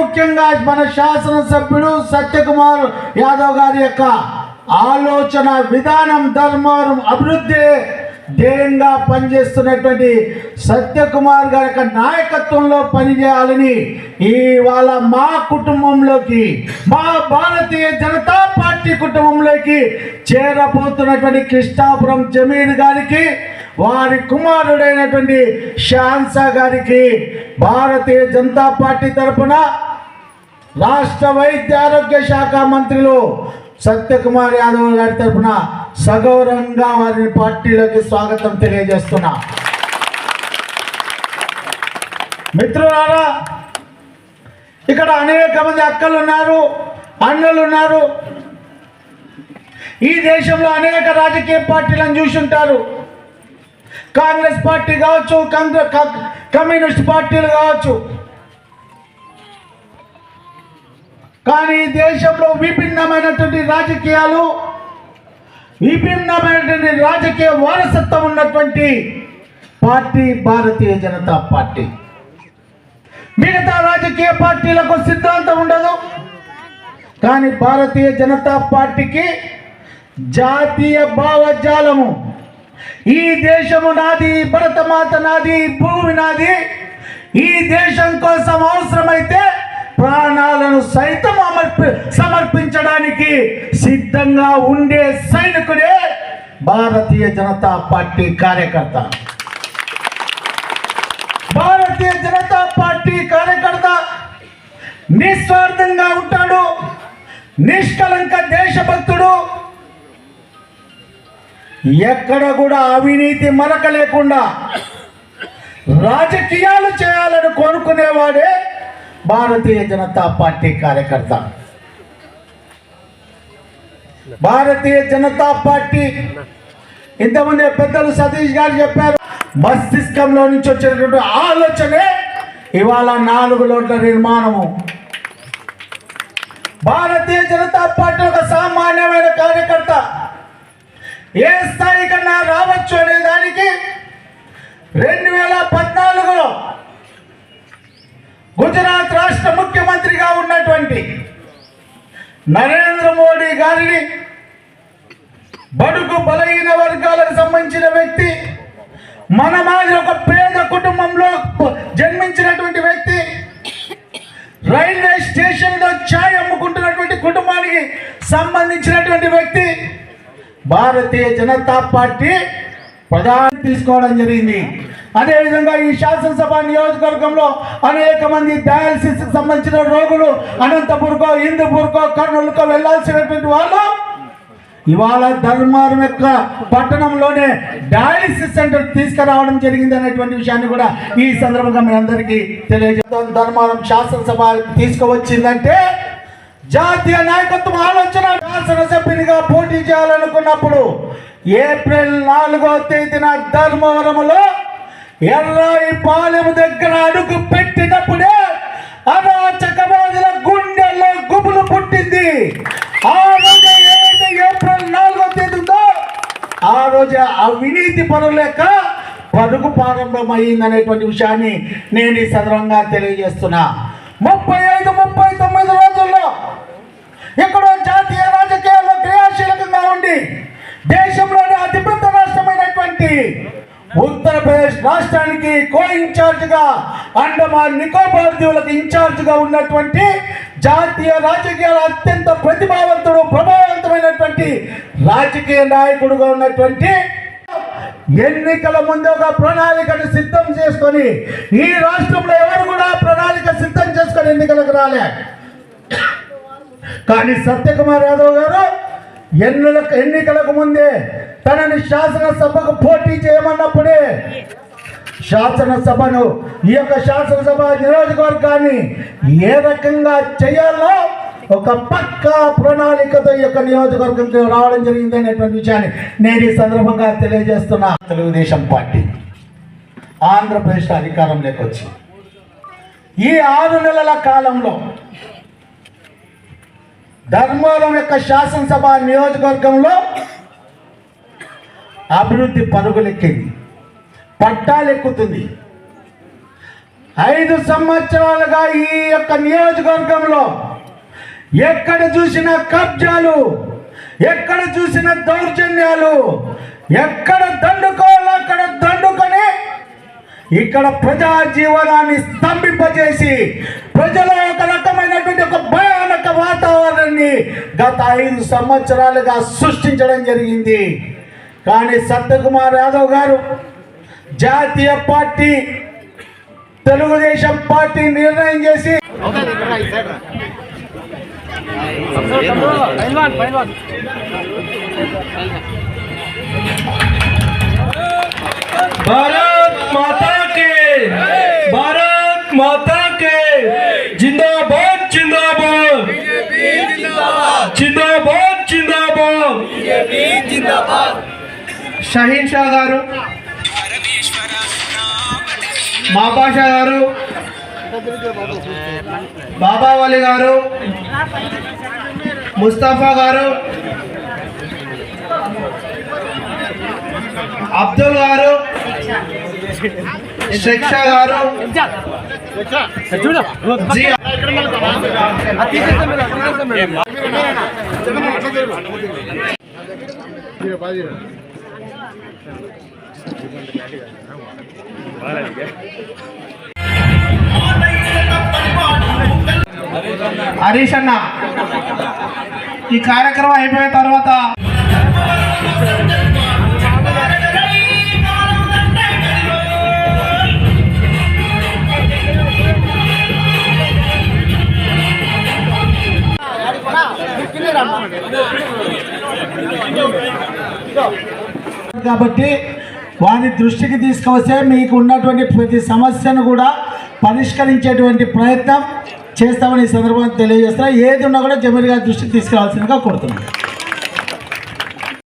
ముఖ్యంగా మన శాసనసభ్యుడు సత్యకుమార్ యాదవ్ గారి యొక్క ఆలోచన విధానం ధర్మం అభివృద్ధి ధ్యేయంగా పనిచేస్తున్నటువంటి సత్యకుమార్ గారి యొక్క నాయకత్వంలో పనిచేయాలని ఇవాళ మా కుటుంబంలోకి మా భారతీయ జనతా పార్టీ కుటుంబంలోకి చేరబోతున్నటువంటి కృష్ణాపురం జమీన్ గారికి వారి కుమారుడైనటువంటి షాన్సా గారికి భారతీయ జనతా పార్టీ తరపున రాష్ట్ర వైద్య ఆరోగ్య శాఖ మంత్రులు సత్యకుమార్ యాదవ్ గారి తరపున సగౌరవంగా వారిని పార్టీలోకి స్వాగతం తెలియజేస్తున్నా. మిత్రులారా ఇక్కడ అనేక మంది అక్కలు ఉన్నారు అన్నలు ఉన్నారు ఈ దేశంలో అనేక రాజకీయ పార్టీలను చూసుంటారు. కాంగ్రెస్ పార్టీ కావచ్చు కమ్యూనిస్ట్ పార్టీలు కావచ్చు. కానీ దేశంలో విభిన్నమైనటువంటి రాజకీయాలు విభిన్నమైనటువంటి రాజకీయ వారసత్వం ఉన్నటువంటి పార్టీ భారతీయ జనతా పార్టీ. మిగతా రాజకీయ పార్టీలకు సిద్ధాంతం ఉండదు. కానీ భారతీయ జనతా పార్టీకి జాతీయ భావజాలము. ఈ దేశము నాది భరతమాత నాది భూమి నాది. ఈ దేశం కోసం అవసరమైతే ప్రాణాలను సైతం అమర్పి సమర్పించడానికి సిద్ధంగా ఉండే సైనికుడే భారతీయ జనతా పార్టీ కార్యకర్త. భారతీయ జనతా పార్టీ కార్యకర్త నిస్వార్థంగా ఉంటాడు నిష్కలంక దేశభక్తుడు. ఎక్కడ కూడా అవినీతి మరక లేకుండా రాజకీయాలు చేయాలని కోరుకునేవాడే భారతీయ జనతా పార్టీ కార్యకర్త. భారతీయ జనతా పార్టీ. ఇంతమంది పెద్దలు సతీష్ గారు చెప్పారు మస్తిష్కంలో నుంచి వచ్చినటువంటి ఆలోచనే ఇవాళ నాలుగు లోట్ల నిర్మాణము. భారతీయ జనతా పార్టీ ఒక సామాన్యమైన కార్యకర్త. ఏ స్థాయి కన్నా రావచ్చు అనే దానికి రెండు వేల పద్నాలుగులో గుజరాత్ రాష్ట్ర ముఖ్యమంత్రిగా ఉన్నటువంటి నరేంద్ర మోడీ గారిని బడుగు బలహీన వర్గాలకు సంబంధించిన వ్యక్తి మన మాదిరి ఒక పేద కుటుంబంలో జన్మించినటువంటి వ్యక్తి రైల్వే స్టేషన్లో ఛాయ్ అమ్ముకుంటున్నటువంటి కుటుంబానికి సంబంధించినటువంటి వ్యక్తి భారతీయ జనతా పార్టీ ప్రధాని తీసుకోవడం జరిగింది. అదేవిధంగా ఈ శాసనసభ నియోజకవర్గంలో అనేక మంది డయాలసిస్ సంబంధించిన రోగులు అనంతపూర్కో ఇందుపూర్కో కర్నూలుకో వెళ్ళాల్సినటువంటి వాళ్ళు ఇవాళ ధర్మారం యొక్క పట్టణంలోనే డయాలిసిస్ సెంటర్ తీసుకురావడం జరిగింది అనేటువంటి విషయాన్ని కూడా ఈ సందర్భంగా మీ అందరికీ తెలియజేస్తాం ధర్మారం శాసనసభ తీసుకువచ్చిందంటే జాతీయ నాయకత్వం ఆలోచన శాసనసభ్యునిగా పోటీ చేయాలనుకున్నప్పుడు ఏప్రిల్ నాలుగో తేదీన ధర్మవరంలో ఎర్రాయి పాలెం దగ్గర అడుగు పెట్టినప్పుడే అరాచకవాదుల గుండెల్లో గుబులు పుట్టింది. ఆ రోజు ఏదైతే ఏప్రిల్ నాలుగో తేదీ ఆ రోజు అవినీతి పనులేక పరుగు ప్రారంభం అనేటువంటి విషయాన్ని నేను ఈ సదరంగా తెలియజేస్తున్నా. ముప్పై ఐదు ముప్పై తొమ్మిది రోజుల్లో ఎక్కడో జాతీయ రాజకీయాల్లో క్రియాశీలకంగా ఉండి దేశంలోని అతిపెద్ద రాష్ట్రమైనటువంటి ఉత్తరప్రదేశ్ రాష్ట్రానికి కో ఇన్ఛార్జ్గా అండమాన్ నికోబార్ దీవులకు ఇన్ఛార్జ్గా ఉన్నటువంటి జాతీయ రాజకీయాల అత్యంత ప్రతిభావంతుడు ప్రభావవంతమైనటువంటి రాజకీయ నాయకుడుగా ఉన్నటువంటి ఎన్నికల ముందు ఒక ప్రణాళికను సిద్ధం చేసుకొని ఈ రాష్ట్రంలో ఎవరు కూడా ప్రణాళిక సిద్ధం చేసుకొని ఎన్నికలకు రాలే. కానీ సత్యకుమార్ యాదవ్ గారు ఎన్నికలకు ఎన్నికలకు ముందే తనని శాసనసభకు పోటీ చేయమన్నప్పుడే శాసనసభను ఈ యొక్క శాసనసభ నియోజకవర్గాన్ని ఏ రకంగా చేయాలో ఒక పక్కా ప్రణాళికతో ఈ యొక్క నియోజకవర్గంకి రావడం జరిగింది అనేటువంటి విషయాన్ని నేను ఈ సందర్భంగా తెలియజేస్తున్నా. తెలుగుదేశం పార్టీ ఆంధ్రప్రదేశ్ అధికారంలోకి వచ్చి ఈ ఆరు నెలల కాలంలో ధర్మవరం యొక్క శాసనసభ నియోజకవర్గంలో అభివృద్ధి పరుగులెక్కింది పట్టాలెక్కుతుంది ఐదు సంవత్సరాలుగా ఈ యొక్క నియోజకవర్గంలో ఎక్కడ చూసిన కబ్జాలు ఎక్కడ చూసిన దౌర్జన్యాలు ఎక్కడ దండుకోవాలో అక్కడ దండుకొని ఇక్కడ ప్రజా జీవనాన్ని స్తంభింపజేసి ప్రజల ఒక రకమైనటువంటి ఒక భయానక వాతావరణం గత ఐదు సంవత్సరాలుగా సృష్టించడం జరిగింది. కానీ సత్యకుమార్ యాదవ్ గారు జాతీయ పార్టీ తెలుగుదేశం పార్టీ నిర్ణయం చేసి భారత్ మాతా కే భారత్ మాతా కే షహీన్ షా గారు మాబాషా గారు బాబావలి గారు ముస్తఫా గారు అబ్దుల్ గారు శిక్ష గారు చూడు జీ హరీష్ అన్న ఈ కార్యక్రమం అయిపోయిన తర్వాత కాబట్టి వారి దృష్టికి తీసుకొస్తే మీకు ఉన్నటువంటి ప్రతి సమస్యను కూడా పరిష్కరించేటువంటి ప్రయత్నం చేస్తామని ఈ సందర్భంగా తెలియజేస్తున్నా. ఏది ఉన్నా కూడా జమీర్ గారి దృష్టికి తీసుకురావాల్సిందిగా కోరుతున్నాను.